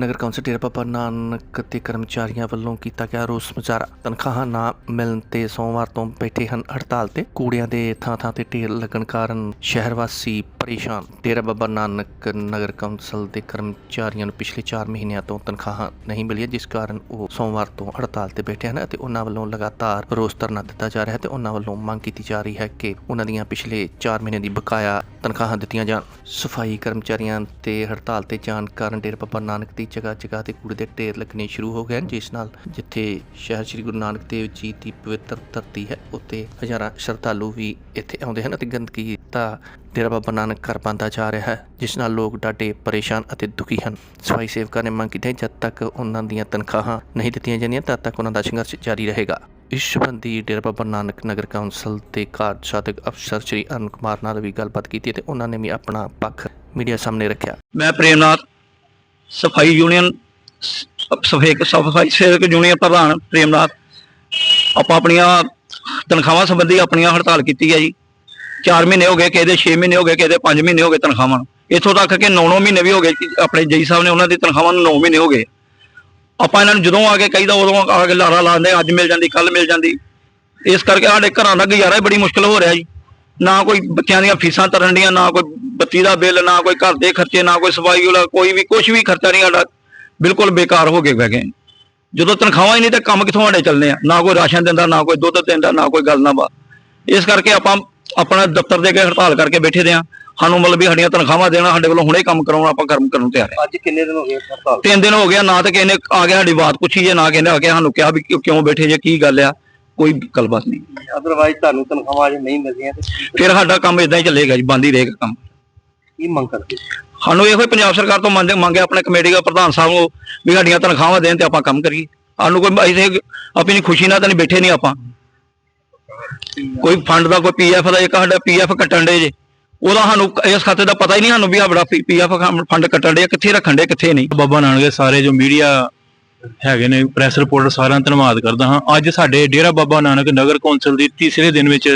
ਨਗਰ council Dera Baba Nanak ਤੇ ਕਰਮਚਾਰੀਆਂ ਵੱਲੋਂ ਕੀਤਾ ਗਿਆ ਰੋਸ ਮੁਜ਼ਾਹਰਾ ਤਨਖਾਹਾਂ ਨਾ ਮਿਲਣ ਤੇ ਸੋਮਵਾਰ ਤੋਂ ਬੈਠੇ ਹਨ ਹੜਤਾਲ ਤੇ। ਕੂੜਿਆਂ ਦੇ ਥਾਂ ਥਾਂ ਤੇ ਢੇਰ ਲੱਗਣ ਕਾਰਨ ਸ਼ਹਿਰ ਵਾਸੀ ਪਰੇਸ਼ਾਨ। ਡੇਰਾ ਬਾਬਾ ਨਾਨਕ ਨਗਰ ਕੌਂਸਲ ਦੇ ਕਰਮਚਾਰੀਆਂ ਨੂੰ ਪਿਛਲੇ 4 ਮਹੀਨਿਆਂ ਤੋਂ ਤਨਖਾਹਾਂ ਨਹੀਂ ਮਿਲੀਆਂ, ਜਿਸ ਕਾਰਨ ਉਹ ਸੋਮਵਾਰ ਤੋਂ ਹੜਤਾਲ ਤੇ ਬੈਠੇ ਹਨ ਅਤੇ ਉਹਨਾਂ ਵੱਲੋਂ ਲਗਾਤਾਰ ਰੋਸ ਧਰਨਾ ਦਿੱਤਾ ਜਾ ਰਿਹਾ ਹੈ ਤੇ ਉਹਨਾਂ ਵੱਲੋਂ ਮੰਗ ਕੀਤੀ ਜਾ ਰਹੀ ਹੈ ਕਿ ਉਹਨਾਂ ਦੀਆਂ ਪਿਛਲੇ 4 ਮਹੀਨੇ ਦੀ ਬਕਾਇਆ ਤਨਖਾਹਾਂ ਦਿੱਤੀਆਂ ਜਾਣ। ਸਫ਼ਾਈ ਕਰਮਚਾਰੀਆਂ ਤੇ ਹੜਤਾਲ ਤੇ ਜਾਣ ਕਾਰਨ ਡੇਰਾ ਬਾਬਾ ਨਾਨਕ ਦੀ ਜਗ੍ਹਾ ਜਗ੍ਹਾ ਤੇ ਕੂੜੇ ਦੇ ਢੇਰ ਲੱਗਣੇ ਸ਼ੁਰੂ ਹੋ ਗਏ ਹਨ, ਜਿਸ ਨਾਲ ਜਿੱਥੇ ਸ਼ਹਿਰ ਸ੍ਰੀ ਗੁਰੂ ਨਾਨਕ ਦੇਵ ਜੀ ਦੀ ਪਵਿੱਤਰ ਧਰਤੀ ਹੈ ਉੱਤੇ ਹਜ਼ਾਰਾਂ ਸ਼ਰਧਾਲੂ ਵੀ ਇੱਥੇ ਆਉਂਦੇ ਹਨ ਅਤੇ ਗੰਦਗੀ ਦਾ ਡੇਰਾ ਬਾਬਾ ਨਾਨਕ ਘਰ ਪਾਉਂਦਾ ਜਾ ਰਿਹਾ ਹੈ, ਜਿਸ ਨਾਲ ਲੋਕ ਡਾਢੇ ਪਰੇਸ਼ਾਨ ਅਤੇ ਦੁਖੀ ਹਨ। ਸਫ਼ਾਈ ਸੇਵਕਾਂ ਨੇ ਮੰਗ ਕੀਤੀ ਹੈ, ਜਦ ਤੱਕ ਉਹਨਾਂ ਦੀਆਂ ਤਨਖਾਹਾਂ ਨਹੀਂ ਦਿੱਤੀਆਂ ਜਾਂਦੀਆਂ, ਤਦ ਤੱਕ ਉਹਨਾਂ ਦਾ ਸੰਘਰਸ਼ ਜਾਰੀ ਰਹੇਗਾ। ਇਸ ਸੰਬੰਧੀ ਡੇਰਾ ਬਾਬਾ ਨਾਨਕ ਨਗਰ ਕੌਂਸਲ ਦੇ ਕਾਰਜ ਸਾਧਕ ਅਫਸਰ ਸ਼੍ਰੀ ਅਰੁਣ ਕੁਮਾਰ ਨਾਲ ਵੀ ਗੱਲਬਾਤ ਕੀਤੀ ਤੇ ਉਹਨਾਂ ਨੇ ਵੀ ਆਪਣਾ ਪੱਖ ਮੀਡੀਆ ਸਾਹਮਣੇ ਰੱਖਿਆ। ਮੈਂ ਪ੍ਰੇਮਨਾਥ, ਸਫ਼ਾਈ ਯੂਨੀਅਨ ਸਫ਼ਾਈ ਸਫ਼ਾਈ ਸੇਵਕ ਯੂਨੀਅਨ ਪ੍ਰਧਾਨ ਪ੍ਰੇਮਨਾਥ, ਆਪਾਂ ਆਪਣੀਆਂ ਤਨਖਾਹਾਂ ਸੰਬੰਧੀ ਆਪਣੀਆਂ ਹੜਤਾਲ ਕੀਤੀ ਹੈ ਜੀ। 4 ਮਹੀਨੇ ਹੋ ਗਏ ਕਿਸੇ ਦੇ 6 ਮਹੀਨੇ ਹੋ ਗਏ ਕਿਸੇ ਦੇ 5 ਮਹੀਨੇ ਹੋ ਗਏ ਤਨਖਾਹਾਂ ਨੂੰ। ਇੱਥੋਂ ਤੱਕ ਕਿ 9-9 ਮਹੀਨੇ ਵੀ ਹੋ ਗਏ ਕਿ ਆਪਣੇ ਜਈ ਸਾਹਿਬ ਨੇ ਉਹਨਾਂ ਦੀ ਤਨਖਾਹਾਂ ਨੂੰ 9 ਮਹੀਨੇ ਹੋ ਗਏ। ਆਪਾਂ ਇਹਨਾਂ ਨੂੰ ਜਦੋਂ ਆ ਕੇ ਕਹੀਦਾ, ਉਦੋਂ ਆ ਕੇ ਲਾਰਾ ਲਾਉਂਦੇ ਅੱਜ ਮਿਲ ਜਾਂਦੀ ਕੱਲ ਮਿਲ ਜਾਂਦੀ। ਇਸ ਕਰਕੇ ਸਾਡੇ ਘਰਾਂ ਦਾ ਗੁਜ਼ਾਰਾ ਬੜੀ ਮੁਸ਼ਕਲ ਹੋ ਰਿਹਾ ਜੀ। ਨਾ ਕੋਈ ਬੱਚਿਆਂ ਦੀਆਂ ਫੀਸਾਂ ਤਰਨ ਦੀਆਂ ਨਾ ਕੋਈ ਬੱਤੀ ਦਾ ਬਿੱਲ, ਨਾ ਕੋਈ ਘਰ ਦੇ ਖਰਚੇ, ਨਾ ਕੋਈ ਸਫ਼ਾਈ ਵਾਲਾ, ਕੋਈ ਵੀ ਕੁਝ ਵੀ ਖਰਚਾ ਨਹੀਂ ਸਾਡਾ। ਬਿਲਕੁਲ ਬੇਕਾਰ ਹੋ ਗਏ ਬਹਿ ਗਏ। ਜਦੋਂ ਤਨਖਾਹਾਂ ਹੀ ਨਹੀਂ ਤਾਂ ਕੰਮ ਕਿੱਥੋਂ ਸਾਡੇ ਚੱਲਨੇ ਆ? ਨਾ ਕੋਈ ਰਾਸ਼ਨ ਦਿੰਦਾ, ਨਾ ਕੋਈ ਦੁੱਧ ਦਿੰਦਾ, ਨਾ ਕੋਈ ਗੱਲ ਨਾ ਬਾ ਇਸ ਕਰਕੇ ਆਪਾਂ ਆਪਣਾ ਦਫ਼ਤਰ ਦੇ ਕੇ ਹੜਤਾਲ ਕਰਕੇ ਬੈਠੇ ਦੇ ਆ। ਸਾਨੂੰ ਮਤਲਬ ਵੀ ਸਾਡੀਆਂ ਤਨਖਾਹਾਂ ਦੇਣਾ ਸਾਡੇ ਵੱਲੋਂ ਹੁਣੇ ਕੰਮ ਕਰਾਉਣਾ ਆਪਾਂ ਕਰਮ ਕਰਨ ਨੂੰ ਤਿਆਰ ਆ। ਅੱਜ ਕਿੰਨੇ ਦਿਨ ਹੋ ਗਏ ਹੜਤਾਲ? ਤਿੰਨ ਦਿਨ ਹੋ ਗਿਆ ਨਾ ਤਾਂ ਕਿਸੇ ਨੇ ਆ ਕੇ ਸਾਡੀ ਬਾਤ ਪੁੱਛੀ ਜੇ ਨਾ ਕਿਸੇ ਨੇ ਆ ਕੇ ਸਾਨੂੰ ਕਿਹਾ ਵੀ ਕਿਉਂ- ਕਿਉਂ ਬੈਠੇ ਜੇ ਕੀ ਗੱਲ ਆ ਕੋਈ ਗੱਲਬਾਤ ਨਹੀਂ। ਅਦਰਵਾਈਜ਼ ਤੁਹਾਨੂੰ ਤਨਖਾਹਾਂ ਅਜੇ ਨਹੀਂ ਮਿਲਦੀਆਂ ਤੇ ਫਿਰ ਸਾਡਾ ਕੰਮ ਇਦਾਂ ਹੀ ਚੱਲੇਗਾ ਜੀ ਬੰਦ ਹੀ ਰਹੇਗਾ ਕੰਮ। ਕੀ ਮੰਗ ਕਰਦੇ? ਸਾਨੂੰ ਇਹੋ ਹੀ ਪੰਜਾਬ ਸਰਕਾਰ ਤੋਂ ਮੰਗ ਮੰਗਿਆ ਆਪਣੇ ਕਮੇਟੀ ਦਾ ਪ੍ਰਧਾਨ ਸਾਹਿਬ ਨੂੰ ਵੀ ਸਾਡੀਆਂ ਤਨਖਾਹਾਂ ਦੇਣ ਤੇ ਆਪਾਂ ਕੰਮ ਕਰੀਏ। ਸਾਨੂੰ ਕੋਈ ਅਸੀਂ ਆਪਣੀ ਖੁਸ਼ੀ ਨਾਲ ਤਾਂ ਨਹੀਂ ਬੈਠੇ ਨਹੀਂ ਆਪਾਂ। ਕੋਈ ਫੰਡ ਦਾ ਕੋਈ ਪੀਐਫ ਦਾ, ਇੱਕ ਸਾਡਾ ਪੀਐਫ ਕੱਟਣ ਦੇ ਜੇ। ਉਹਦਾ ਸਾਨੂੰ ਇਸ ਖਾਤੇ ਦਾ ਪਤਾ ਹੀ ਨਹੀਂ ਸਾਨੂੰ ਵੀ ਸਾਡਾ ਪੀਐਫ ਫੰਡ ਕੱਟਣ ਦੇ ਕਿੱਥੇ ਰੱਖਣ ਦੇ ਕਿੱਥੇ ਨਹੀਂ। ਬਾਬਾ ਨਾਨਕ ਦੇ ਸਾਰੇ ਜੋ ਮੀਡੀਆ ਹੈਗੇ ਨੇ ਪ੍ਰੈਸ ਰਿਪੋਰਟਰ ਸਾਰਿਆਂ ਦਾ ਧੰਨਵਾਦ ਕਰਦਾ ਹਾਂ। ਅੱਜ ਸਾਡੇ ਡੇਰਾ ਬਾਬਾ ਨਾਨਕ ਨਗਰ ਕੌਂਸਲ ਦੀ ਤੀਸਰੇ ਦਿਨ ਵਿੱਚ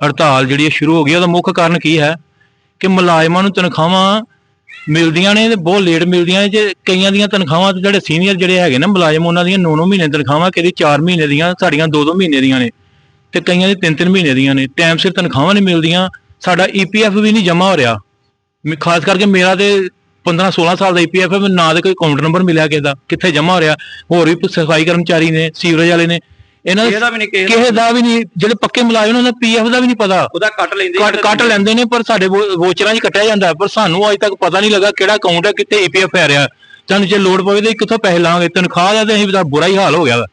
ਹੜਤਾਲ ਜਿਹੜੀ ਸ਼ੁਰੂ ਹੋ ਗਈ ਉਹਦਾ ਮੁੱਖ ਕਾਰਨ ਕੀ ਹੈ ਕਿ ਮੁਲਾਜ਼ਮਾਂ ਨੂੰ ਤਨਖਾਹਾਂ ਮਿਲਦੀਆਂ ਨੇ ਤੇ ਬਹੁਤ ਲੇਟ ਮਿਲਦੀਆਂ ਨੇ। ਜੇ ਕਈਆਂ ਦੀਆਂ ਤਨਖਾਹਾਂ ਤੇ ਜਿਹੜੇ ਸੀਨੀਅਰ ਜਿਹੜੇ ਹੈਗੇ ਨੇ ਮੁਲਾਜ਼ਮ, ਉਹਨਾਂ ਦੀਆਂ 9-9 ਮਹੀਨੇ ਤਨਖਾਹਾਂ, ਕਿਹਦੀ 4 ਮਹੀਨੇ ਦੀਆਂ, ਸਾਡੀਆਂ 2-2 ਮਹੀਨੇ ਦੀਆਂ ਨੇ। ਤੇ ਕਈਆਂ ਦੀ 3-3 ਮਹੀਨੇ ਦੀਆਂ ਨੇ ਟਾਈਮ ਸਿਰ ਤਨਖਾਹਾਂ ਨਹੀਂ ਮਿਲਦੀਆਂ ਸਾਡਾ ਈਪੀਐਫ ਵੀ ਨਹੀਂ ਜਮ੍ਹਾਂ ਹੋ ਰਿਹਾ। ਮੈਂ ਖਾਸ ਕਰਕੇ ਮੇਰਾ ਤੇ 15 16 ਸਾਲ ਦਾ ਈਪੀਐਫ ਹੈ ਮੈਨੂੰ ਨਾ ਦੇ ਕੋਈ ਅਕਾਊਂਟ ਨੰਬਰ ਮਿਲਿਆ ਕਿਸੇ ਦਾ ਕਿੱਥੇ ਜਮ੍ਹਾਂ ਹੋ ਰਿਹਾ। ਹੋਰ ਵੀ ਸਫ਼ਾਈ ਕਰਮਚਾਰੀ ਨੇ ਸੀਵਰੇਜ ਵਾਲੇ ਨੇ ਇਹਨਾਂ ਦਾ ਇਹਦਾ ਵੀ ਨਹੀਂ ਕਿਸੇ ਦਾ ਵੀ ਨਹੀਂ। ਜਿਹੜੇ ਪੱਕੇ ਮੁਲਾਜ਼ਮ ਉਹਨਾਂ ਦਾ ਪੀਐਫ ਦਾ ਵੀ ਨਹੀਂ ਪਤਾ। ਉਹਦਾ ਕੱਟ ਲੈਂਦੇ ਕੱਟ ਕੱਟ ਲੈਂਦੇ ਨੇ ਪਰ ਸਾਡੇ ਵੋਚਰਾਂ 'ਚ ਕੱਟਿਆ ਜਾਂਦਾ ਪਰ ਸਾਨੂੰ ਅਜੇ ਤੱਕ ਪਤਾ ਨਹੀਂ ਲੱਗਾ ਕਿਹੜਾ ਅਕਾਊਂਟ ਹੈ ਕਿੱਥੇ ਈਪੀਐਫ ਪੈ ਰਿਹਾ। ਸਾਨੂੰ ਜੇ ਲੋਡ ਪਵੇ ਤਾਂ ਕਿੱਥੋਂ ਪੈਸੇ ਲਾਵਾਂਗੇ ਤਨਖਾਹ ਦਾ ਤੇ ਅਸੀਂ ਬੁਰਾ ਹੀ ਹਾਲ ਹੋ ਗਿਆ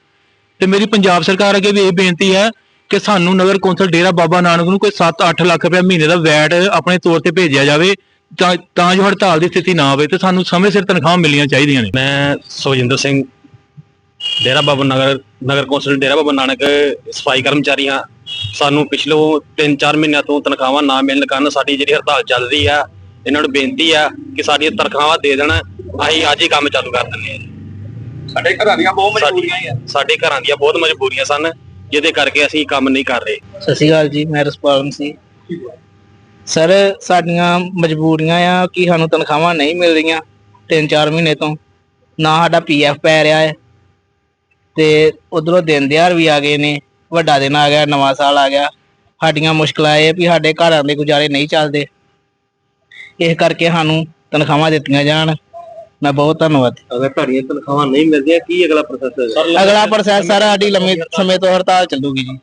ਤੇ ਮੇਰੀ ਪੰਜਾਬ ਸਰਕਾਰ ਅੱਗੇ ਵੀ ਇਹ ਬੇਨਤੀ ਹੈ ਕਿ ਸਾਨੂੰ ਨਗਰ ਕੌਂਸਲ ਡੇਰਾ ਬਾਬਾ ਨਾਨਕ ਨੂੰ ਕੋਈ 7-8 ਲੱਖ ਰੁਪਏ ਮਹੀਨੇ ਦਾ ਵੈਟ ਆਪਣੇ ਤੌਰ ਤੇ ਭੇਜਿਆ ਜਾਵੇ ਤਾਂ ਤਾਂ ਜੋ ਹੜਤਾਲ ਦੀ ਸਥਿਤੀ ਨਾ ਆਵੇ ਤੇ ਸਾਨੂੰ ਸਮੇਂ ਸਿਰ ਤਨਖਾਹ ਮਿਲਣੀਆਂ ਚਾਹੀਦੀਆਂ ਨੇ। ਮੈਂ ਸੁਖਜਿੰਦਰ ਸਿੰਘ ਡੇਰਾ ਬਾਬਾ ਨਗਰ ਨਗਰ ਕੌਂਸਲ ਡੇਰਾ ਬਾਬਾ ਨਾਨਕ ਸਫ਼ਾਈ ਕਰਮਚਾਰੀ ਹਾਂ। ਸਾਨੂੰ ਪਿਛਲੇ 3-4 ਮਹੀਨਿਆਂ ਤੋਂ ਤਨਖਾਹਾਂ ਨਾ ਮਿਲਣ ਕਾਰਨ ਸਾਡੀ ਜਿਹੜੀ ਹੜਤਾਲ ਚੱਲ ਰਹੀ ਆ ਇਹਨਾਂ ਨੂੰ ਬੇਨਤੀ ਆ ਕਿ ਸਾਡੀਆਂ ਤਨਖਾਹਾਂ ਦੇ ਦੇਣ ਅਸੀਂ ਅੱਜ ਹੀ ਕੰਮ ਚਾਲੂ ਕਰ ਦਿੰਦੇ ਹਾਂ। ਸਾਡੇ ਘਰਾਂ ਦੀਆਂ ਬਹੁਤ ਮਜਬੂਰੀਆਂ ਹੀ ਆ। ਸਾਡੇ ਘਰਾਂ ਦੀਆਂ ਬਹੁਤ ਮਜਬੂਰੀਆਂ ਸਨ। ਜਿਹਦੇ ਕਰਕੇ ਅਸੀਂ ਕੰਮ ਨਹੀਂ ਕਰ ਰਹੇ। ਸਤਿ ਸ਼੍ਰੀ ਅਕਾਲ ਜੀ, ਮੈਂ ਰਸਪਾਲ ਸੀ। ਸਰ, ਸਾਡੀਆਂ ਮਜਬੂਰੀਆਂ ਆ ਕਿ ਸਾਨੂੰ ਤਨਖਾਹਾਂ ਨਹੀਂ ਮਿਲ ਰਹੀਆਂ 3-4 ਮਹੀਨੇ ਤੋਂ। ਨਾ ਸਾਡਾ ਪੀਐਫ ਪੈ ਰਿਹਾ ਹੈ ਤੇ ਉਧਰੋਂ ਦਿਨ ਦਿਹਾੜ ਵੀ ਆ ਗਏ ਨੇ, ਵੱਡਾ ਦਿਨ ਆ ਗਿਆ, ਨਵਾਂ ਸਾਲ ਆ ਗਿਆ। ਸਾਡੀਆਂ ਮੁਸ਼ਕਲਾਂ ਇਹ ਵੀ ਸਾਡੇ ਘਰਾਂ ਦੇ ਗੁਜ਼ਾਰੇ ਨਹੀਂ ਚੱਲਦੇ। ਇਸ ਕਰਕੇ ਸਾਨੂੰ ਤਨਖਾਹਾਂ ਦਿੱਤੀਆਂ ਜਾਣ। ਮੈਂ ਬਹੁਤ ਧੰਨਵਾਦ। ਅਗਰ ਤੁਹਾਡੀਆਂ ਤਨਖਾਹਾਂ ਨਹੀਂ ਮਿਲਦੀਆਂ ਕੀ ਅਗਲਾ ਪ੍ਰੋਸੈਸ ਹੈ ਅਗਲਾ ਪ੍ਰੋਸੈਸ ਸਰ ਸਾਡੀ ਲੰਮੇ ਸਮੇਂ ਤੋਂ ਹੜਤਾਲ ਚੱਲੂਗੀ ਜੀ।